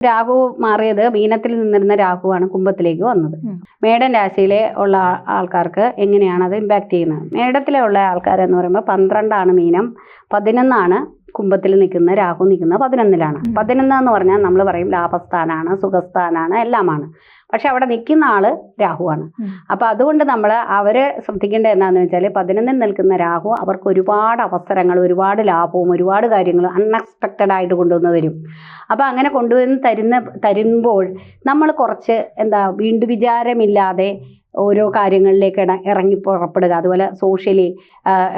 രാഹു മാറിയത് മീനത്തിൽ നിന്നിരുന്ന രാഹുവാണ് കുംഭത്തിലേക്ക് വന്നത്. മേടൻ രാശിയിലെ ഉള്ള ആൾക്കാർക്ക് എങ്ങനെയാണ് അത് ഇമ്പാക്ട് ചെയ്യുന്നത് മേടത്തിലെ ഉള്ള ആൾക്കാരെന്ന് പറയുമ്പോൾ പന്ത്രണ്ടാണ് മീനം പതിനൊന്നാണ് കുംഭത്തിൽ നിൽക്കുന്ന രാഹു നിൽക്കുന്ന പതിനൊന്നിലാണ്. പതിനൊന്ന് എന്ന് പറഞ്ഞാൽ നമ്മൾ പറയും ലാഭസ്ഥാനാണ് സുഖസ്ഥാനാണ് എല്ലാമാണ് പക്ഷെ അവിടെ നിൽക്കുന്ന ആൾ രാഹുവാണ്. അപ്പൊ അതുകൊണ്ട് നമ്മൾ അവർ ശ്രദ്ധിക്കേണ്ടത് എന്താണെന്ന് വെച്ചാൽ പതിനൊന്നിൽ നിൽക്കുന്ന രാഹു അവർക്ക് ഒരുപാട് അവസരങ്ങൾ ഒരുപാട് ലാഭവും ഒരുപാട് കാര്യങ്ങൾ അൺഎക്സ്പെക്റ്റഡ് ആയിട്ട് കൊണ്ടുവന്ന് തരും. അപ്പൊ അങ്ങനെ കൊണ്ടുവന്ന് തരുന്ന തരുമ്പോൾ നമ്മൾ കുറച്ച് എന്താ വീണ്ടു വിചാരമില്ലാതെ ഓരോ കാര്യങ്ങളിലേക്ക് ഇട- ഇറങ്ങി പുറപ്പെടുക. അതുപോലെ സോഷ്യലി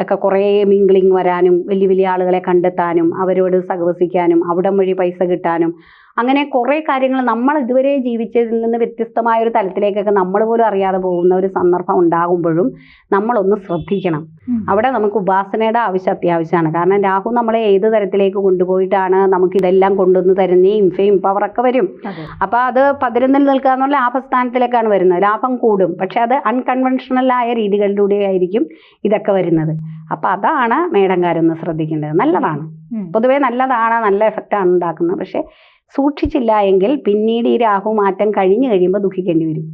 ഒക്കെ കുറേ മിങ്കിളിങ് വരാനും വലിയ വലിയ ആളുകളെ കണ്ടെത്താനും അവരോട് സഹവസിക്കാനും അവിടം വഴി പൈസ കിട്ടാനും അങ്ങനെ കുറേ കാര്യങ്ങൾ നമ്മൾ ഇതുവരെ ജീവിച്ചതിൽ നിന്ന് വ്യത്യസ്തമായ ഒരു തലത്തിലേക്കൊക്കെ നമ്മൾ പോലും അറിയാതെ പോകുന്ന ഒരു സന്ദർഭം ഉണ്ടാകുമ്പോഴും നമ്മളൊന്ന് ശ്രദ്ധിക്കണം. അവിടെ നമുക്ക് ഉപാസനയുടെ ആവശ്യം അത്യാവശ്യമാണ്. കാരണം രാഹു നമ്മളെ ഏത് തരത്തിലേക്ക് കൊണ്ടുപോയിട്ടാണ് നമുക്ക് ഇതെല്ലാം കൊണ്ടുവന്ന് തരുന്നേയും ഫെയിം പവറൊക്കെ വരും. അപ്പൊ അപ്പോൾ അത് പതിനൊന്നിൽ നിൽക്കുക എന്നുള്ള ലാഭസ്ഥാനത്തിലേക്കാണ് വരുന്നത്. ലാഭം കൂടും. പക്ഷെ അത് അൺകൺവെൻഷണൽ ആയ രീതികളിലൂടെ ആയിരിക്കും ഇതൊക്കെ വരുന്നത്. അപ്പം അതാണ് മേടങ്കാരൊന്ന് ശ്രദ്ധിക്കേണ്ടത്. നല്ലതാണ്. പൊതുവേ നല്ലതാണ് നല്ല എഫക്റ്റാണ് ഉണ്ടാക്കുന്നത്. പക്ഷെ സൂക്ഷിച്ചില്ല എങ്കിൽ പിന്നീട് ഈ രാഹു മാറ്റം കഴിഞ്ഞു കഴിയുമ്പോൾ ദുഃഖിക്കേണ്ടി വരും.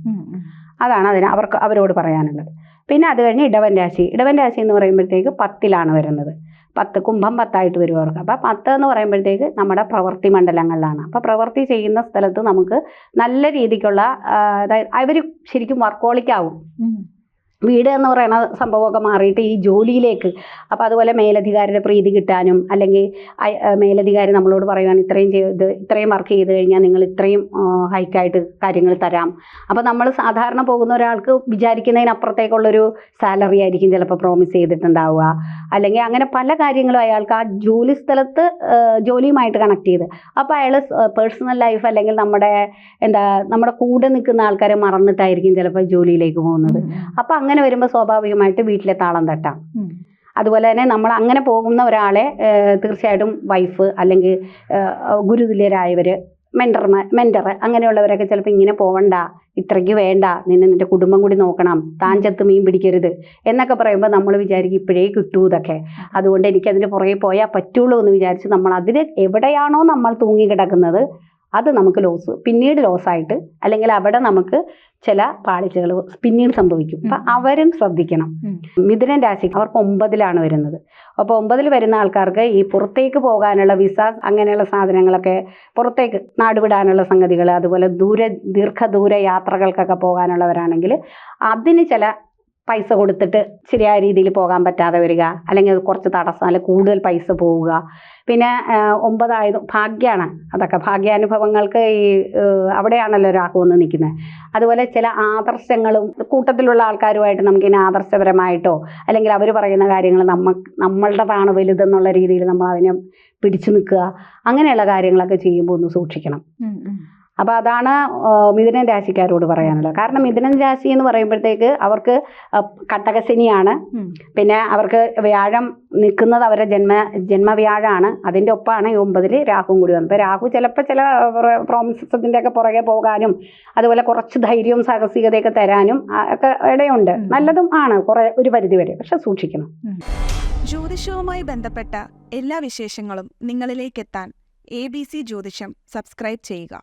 അതാണ് അതിന് അവർക്ക് അവരോട് പറയാനുള്ളത്. പിന്നെ അത് കഴിഞ്ഞ് ഇടവൻ രാശി. ഇടവൻ രാശി എന്ന് പറയുമ്പോഴത്തേക്ക് പത്തിലാണ് വരുന്നത്. പത്ത് കുംഭം പത്തായിട്ട് വരും അവർക്ക്. അപ്പോൾ പത്ത് എന്ന് പറയുമ്പോഴത്തേക്ക് നമ്മുടെ പ്രവൃത്തി മണ്ഡലങ്ങളിലാണ്. അപ്പോൾ പ്രവൃത്തി ചെയ്യുന്ന സ്ഥലത്ത് നമുക്ക് നല്ല രീതിക്കുള്ള അതായത് അവർ ശരിക്കും വർക്കോളിക് ആവും. ഉം. വീട് എന്ന് പറയുന്ന സംഭവമൊക്കെ മാറിയിട്ട് ഈ ജോലിയിലേക്ക്. അപ്പോൾ അതുപോലെ മേലധികാരിയുടെ പ്രീതി കിട്ടാനും അല്ലെങ്കിൽ മേലധികാരി നമ്മളോട് പറയുകയാണ് ഇത്രയും ചെയ്ത് ഇത്രയും വർക്ക് ചെയ്ത് കഴിഞ്ഞാൽ നിങ്ങൾ ഇത്രയും ഹൈക്കായിട്ട് കാര്യങ്ങൾ തരാം. അപ്പോൾ നമ്മൾ സാധാരണ പോകുന്ന ഒരാൾക്ക് വിചാരിക്കുന്നതിനപ്പുറത്തേക്കുള്ളൊരു സാലറി ആയിരിക്കും ചിലപ്പോൾ പ്രോമിസ് ചെയ്തിട്ടുണ്ടാവുക. അല്ലെങ്കിൽ അങ്ങനെ പല കാര്യങ്ങളും അയാൾക്ക് ആ ജോലി സ്ഥലത്ത് ജോലിയുമായിട്ട് കണക്ട് ചെയ്ത്. അപ്പോൾ അയാൾ പേഴ്സണൽ ലൈഫ് അല്ലെങ്കിൽ നമ്മുടെ എന്താ നമ്മുടെ കൂടെ നിൽക്കുന്ന ആൾക്കാരെ മറന്നിട്ടായിരിക്കും ചിലപ്പോൾ ജോലിയിലേക്ക് പോകുന്നത്. അപ്പോൾ അപ്പം അങ്ങനെ വരുമ്പോൾ സ്വാഭാവികമായിട്ട് വീട്ടിലെ താളം തട്ടാം. അതുപോലെ തന്നെ നമ്മൾ അങ്ങനെ പോകുന്ന ഒരാളെ തീർച്ചയായിട്ടും വൈഫ് അല്ലെങ്കിൽ ഗുരുതുല്യരായവർ മെന്റർമാർ മെന്റർ അങ്ങനെയുള്ളവരൊക്കെ ചിലപ്പോൾ ഇങ്ങനെ പോവണ്ട ഇത്രയ്ക്ക് വേണ്ട നിന്നെ നിന്റെ കുടുംബം കൂടി നോക്കണം താൻ ചത്ത് മീൻ പിടിക്കരുത് എന്നൊക്കെ പറയുമ്പോൾ നമ്മൾ വിചാരിക്കും ഇപ്പോഴേ കിട്ടൂ ഇതൊക്കെ. അതുകൊണ്ട് എനിക്കതിന് പുറകെ പോയാൽ പറ്റുള്ളൂ എന്ന് വിചാരിച്ച് നമ്മൾ അതിൽ എവിടെയാണോ നമ്മൾ തൂങ്ങി കിടക്കുന്നത് അത് നമുക്ക് ലോസ് പിന്നീട് ലോസായിട്ട് അല്ലെങ്കിൽ അവിടെ നമുക്ക് ചില പാളിച്ചകൾ പിന്നീട് സംഭവിക്കും. അപ്പം അവരും ശ്രദ്ധിക്കണം. മിഥുനൻ രാശി അവർക്ക് ഒമ്പതിലാണ് വരുന്നത്. അപ്പോൾ ഒമ്പതിൽ വരുന്ന ആൾക്കാർക്ക് ഈ പുറത്തേക്ക് പോകാനുള്ള വിസ അങ്ങനെയുള്ള സാധനങ്ങളൊക്കെ പുറത്തേക്ക് നാടുവിടാനുള്ള സംഗതികൾ അതുപോലെ ദൂര ദീർഘദൂര യാത്രകൾക്കൊക്കെ പോകാനുള്ളവരാണെങ്കിൽ അതിന് ചില പൈസ കൊടുത്തിട്ട് ശരിയായ രീതിയിൽ പോകാൻ പറ്റാതെ വരിക. അല്ലെങ്കിൽ അത് കുറച്ച് തടസ്സം അല്ലെങ്കിൽ കൂടുതൽ പൈസ പോവുക. പിന്നെ ഒമ്പതായത് ഭാഗ്യമാണ് അതൊക്കെ. ഭാഗ്യാനുഭവങ്ങൾക്ക് ഈ അവിടെയാണല്ലോ രാഹു വന്ന് നിൽക്കുന്നത്. അതുപോലെ ചില ആദർശങ്ങളും കൂട്ടത്തിലുള്ള ആൾക്കാരുമായിട്ട് നമുക്കിനി ആദർശപരമായിട്ടോ അല്ലെങ്കിൽ അവർ പറയുന്ന കാര്യങ്ങൾ നമ്മ നമ്മളുടേതാണ് വലുതെന്നുള്ള രീതിയിൽ നമ്മൾ അതിനെ പിടിച്ചു നിൽക്കുക. അങ്ങനെയുള്ള കാര്യങ്ങളൊക്കെ ചെയ്യുമ്പോൾ ഒന്ന് സൂക്ഷിക്കണം. അപ്പോൾ അതാണ് മിഥുനം രാശിക്കാരോട് പറയാനുള്ളത്. കാരണം മിഥുനം രാശി എന്ന് പറയുമ്പോഴത്തേക്ക് അവർക്ക് കട്ടകശനിയാണ്. പിന്നെ അവർക്ക് വ്യാഴം നിൽക്കുന്നത് അവരുടെ ജന്മ ജന്മവ്യാഴാണ്. അതിന്റെ ഒപ്പമാണ് ഈ ഒമ്പതിൽ രാഹുവും കൂടി വന്നത്. അപ്പോൾ രാഹു ചിലപ്പോൾ ചില പ്രോമിസസിന്റെ ഒക്കെ പുറകെ പോകാനും അതുപോലെ കുറച്ച് ധൈര്യവും സാഹസികതയൊക്കെ തരാനും ഒക്കെ ഇടയുണ്ട്. നല്ലതും ആണ് കുറേ ഒരു പരിധി വരെ പക്ഷെ സൂക്ഷിക്കണം. ജ്യോതിഷവുമായി ബന്ധപ്പെട്ട എല്ലാ വിശേഷങ്ങളും നിങ്ങളിലേക്കെത്താൻ എ ബി സി ജ്യോതിഷം സബ്സ്ക്രൈബ് ചെയ്യുക.